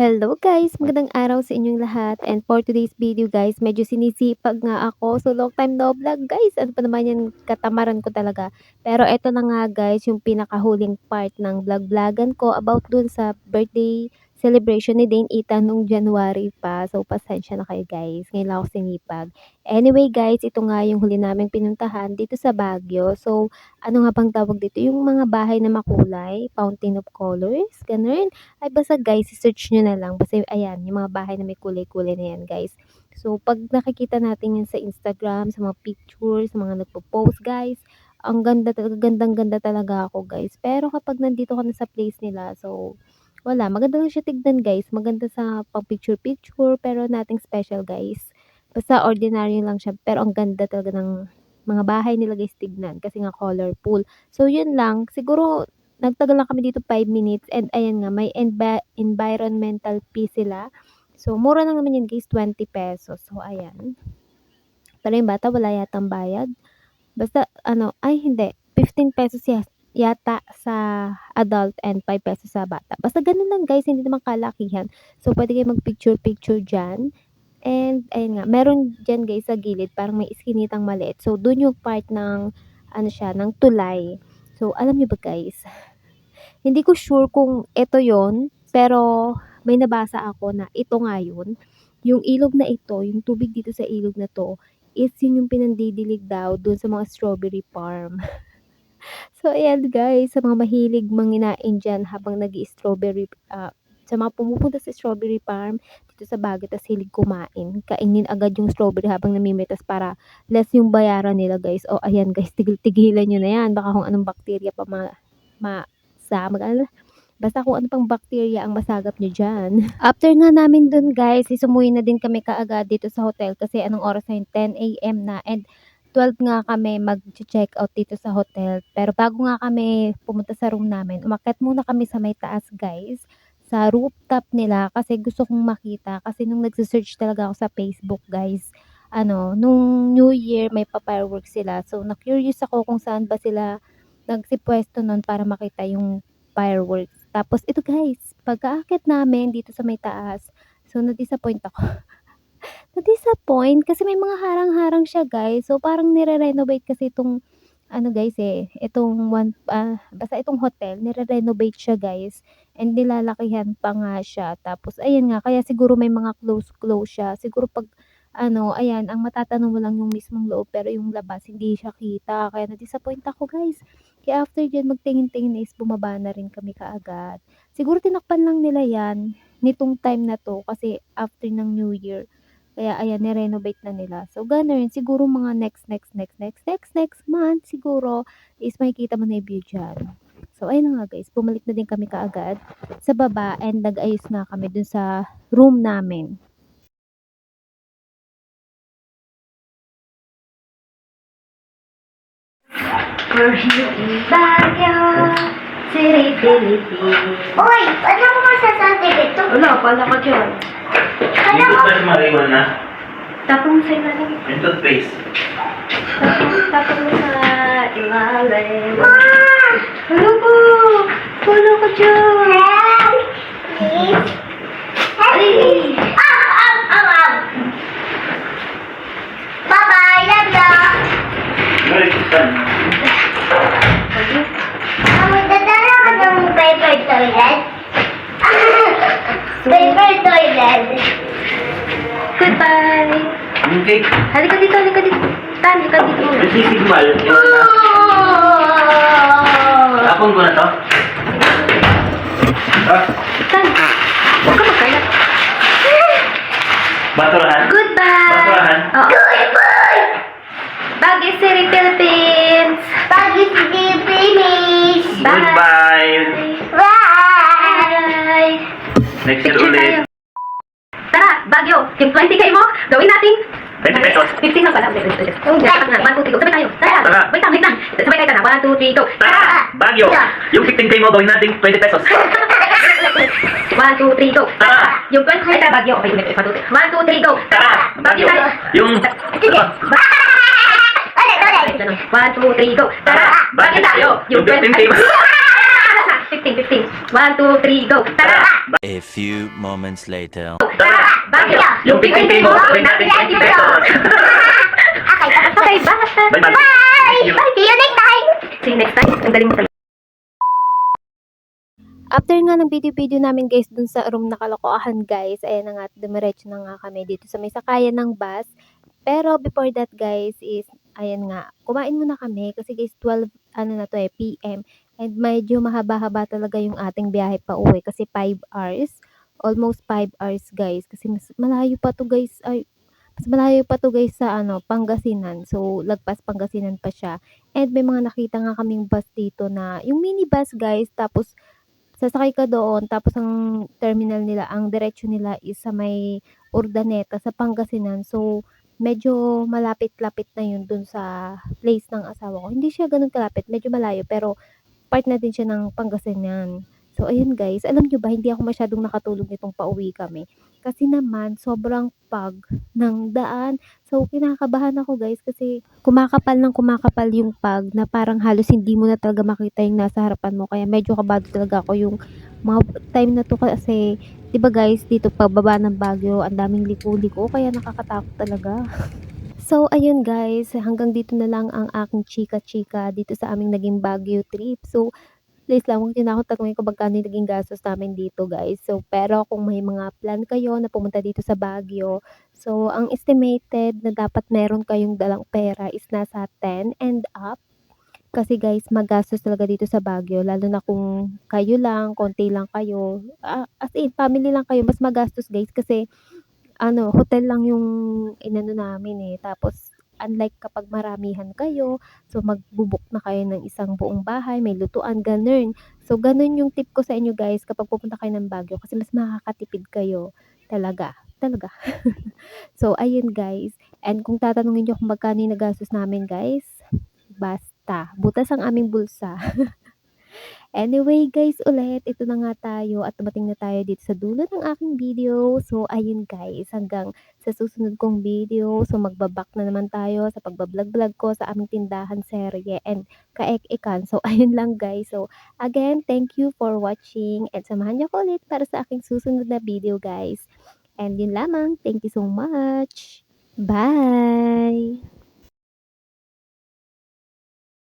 Hello guys! Magandang araw sa inyong lahat and for today's video guys, medyo sinisipag nga ako. So long time no vlog guys. Ano pa naman yan, katamaran ko talaga. Pero eto na nga guys, yung pinakahuling part ng vlog-vlogan ko about dun sa birthday celebration ni Dane Ethan nung January pa. So pasensya na kayo guys. Ngayon lang ako sinipag. Anyway guys, ito nga yung huli naming pinuntahan dito sa Baguio. So ano nga bang tawag dito? Yung mga bahay na makulay, fountain of colors, ganun. Ay basta guys, search nyo na lang. Basta ayan, yung mga bahay na may kulay-kulay na yan guys. So pag nakikita natin yan sa Instagram, sa mga pictures, sa mga nagpo-post guys, ang ganda talaga, gandang ganda talaga ako guys. Pero kapag nandito ka na sa place nila, so wala, maganda lang siya tignan guys. Maganda sa pang picture-picture, pero nothing special guys. Basta ordinary lang siya, pero ang ganda talaga ng mga bahay nila guys tignan kasi nga colorful. So yun lang, siguro nagtagal lang kami dito 5 minutes and ayan nga may envi- environmental fee sila. So mura lang naman yan guys, 20 pesos. So ayan. Pero yung bata wala yatang bayad. Basta ano, ay hindi, 15 pesos ya- yata sa adult and 5 pesos sa bata. Basta ganun lang guys, hindi naman kalakihan. So pwede kayo mag-picture-picture dyan. And ayun nga, meron dyan guys sa gilid, parang may iskinitang maliit. So dun yung part ng ano siya, ng tulay. So alam niyo ba guys, hindi ko sure kung ito yon pero may nabasa ako na ito nga yun. Yung ilog na ito, yung tubig dito sa ilog na to, is yun yung pinandidilig daw dun sa mga strawberry farm. so ayan guys, sa mga mahilig manginain dyan habang nag strawberry ah, sa mga pumupunta sa strawberry farm dito sa Baguio tas hilig kumain, kainin agad yung strawberry habang namimitas para less yung bayaran nila guys. O ayan guys, tigil-tigilan nyo na yan. Baka kung anong bakterya pa ma, ma sa mag ano, basta kung ano pang bakterya ang masagap nyo dyan. After nga namin dun guys, isumuwi na din kami kaagad dito sa hotel kasi anong oras na yun, 10 a.m. na and 12 nga kami mag-check out dito sa hotel. Pero bago nga kami pumunta sa room namin, umakyat muna kami sa may taas guys sa rooftop nila kasi gusto kong makita. Kasi nung nagse-search talaga ako sa Facebook guys ano nung New Year may pa-fireworks sila. So na-curious ako kung saan ba sila nagsipwesto nun para makita yung fireworks. Tapos ito guys pagkaakit namin dito sa may taas so na-disappoint ako na-disappoint kasi may mga harang-harang siya guys so parang nire-renovate kasi itong ano guys eh, itong one, ah, basta itong hotel, nire-renovate siya guys. And nilalakihan pa nga siya. Tapos, ayan nga, kaya siguro may mga close-close siya. Siguro pag, ano, ayan, ang matatanong mo lang yung mismong loob, pero yung labas, hindi siya kita. Kaya na-disappoint ako guys. Kaya after dyan, magtingin-tingin is bumaba na rin kami kaagad. Siguro tinakpan lang nila yan nitong time na to kasi after ng New Year. Kaya ayan, ni-renovate na nila. So, ganun. Siguro mga next, next, next, next, next, next month, siguro, is makikita mo na yung view dyan. So, ayun nga guys. Bumalik na din kami kaagad sa baba and nag-ayos na kami dun sa room namin. Baguio, City, Philippines. Uy, ano mo masasabi dito? Wala, pala ka dyan. Ko, ko pa mariwan na. Tapong sa ilalim. Yung toothpaste. Tapong, tapong sa ilalim. Ma! Hello po! Wala ka dyan. Toilet? Goodbye! Halika dito, halika dito. Tan, halika dito. Oh! na. Tapon ko na to. Ah, Tan, huwag ka magkaya. baturahan. Goodbye! Basurahan. Oo. Goodbye! Baguio City, Philippines! Pagi si finish! Bye. Goodbye. Bye! Bye! Next year ulit. Tara, Baguio! Yung 20k mo, gawin natin! 20 pesos. 15 lang pala. Yung dapat na, 1, 2, 3, go. Sabay tayo. Tara! Tara. Wait lang, wait lang. Sabay tayo na. 1, 2, 3, go. Tara! Baguio! Yung 15k mo, gawin natin 20 pesos. 1, 2, 3, go. Tara. Yung 20, ay, tara, Baguio. Okay, 1, 2, 3, go. Tara! Baguio. Yung... Sige! Ulit, ulit! 1, 2, 3, go. Tara! Tara. Baguio tayo. Yung 15K mo. 15, 15. 1, 2, 3, go. Tara! A few moments later. Tara! Baguio! Yung 15K mo, gawin natin 20 pesos. Okay, tapos na. Okay, bye! Bye-bye. Bye! See you. See you next time! See you next time. Ang galing mo talaga. After nga ng video-video namin guys dun sa room na kalokohan guys, ayan na nga, dumiretso na nga kami dito sa may sakayan ng bus. Pero before that guys is, ayan nga, kumain muna kami kasi guys 12, ano na to eh, PM. And medyo mahaba-haba talaga yung ating biyahe pa uwi kasi 5 hours. Almost 5 hours guys kasi mas malayo pa to guys. Ay, mas malayo pa to guys sa ano, Pangasinan. So, lagpas Pangasinan pa siya. And may mga nakita nga kaming bus dito na, yung minibus guys, tapos sasakay ka doon, tapos ang terminal nila, ang diretsyo nila is sa may Urdaneta, sa Pangasinan. So, medyo malapit-lapit na yun dun sa place ng asawa ko. Hindi siya ganun kalapit, medyo malayo, pero part na din siya ng Pangasinan. So, ayun guys, alam nyo ba, hindi ako masyadong nakatulog nitong pauwi kami. Kasi naman, sobrang pag ng daan. So, kinakabahan ako guys kasi kumakapal ng kumakapal yung pag na parang halos hindi mo na talaga makita yung nasa harapan mo. Kaya medyo kabado talaga ako yung mga time na to kasi, di ba guys, dito pagbaba ng Baguio, ang daming liko-liko, kaya nakakatakot talaga. So, ayun guys, hanggang dito na lang ang aking chika-chika dito sa aming naging Baguio trip. So, please lang, huwag na ako tanungin kung magkano yung naging gastos namin dito guys. So, pero kung may mga plan kayo na pumunta dito sa Baguio, so, ang estimated na dapat meron kayong dalang pera is nasa 10 and up. Kasi guys, magastos talaga dito sa Baguio, lalo na kung kayo lang, konti lang kayo, ah, as in, family lang kayo, mas magastos guys kasi, ano, hotel lang yung inano namin eh. Tapos, unlike kapag maramihan kayo, so magbubuk na kayo ng isang buong bahay, may lutuan, ganun. So, ganun yung tip ko sa inyo guys kapag pupunta kayo ng Baguio kasi mas makakatipid kayo. Talaga. Talaga. so, ayun guys. And kung tatanungin nyo kung magkano yung nagastos namin guys, basta. Butas ang aming bulsa. Anyway guys, ulit, ito na nga tayo at dumating na tayo dito sa dulo ng aking video. So, ayun guys, hanggang sa susunod kong video. So, magbabak na naman tayo sa pagbablog-vlog ko sa aming tindahan serye and kaek-ikan. So, ayun lang guys. So, again, thank you for watching and samahan niyo ko ulit para sa aking susunod na video guys. And yun lamang. Thank you so much. Bye!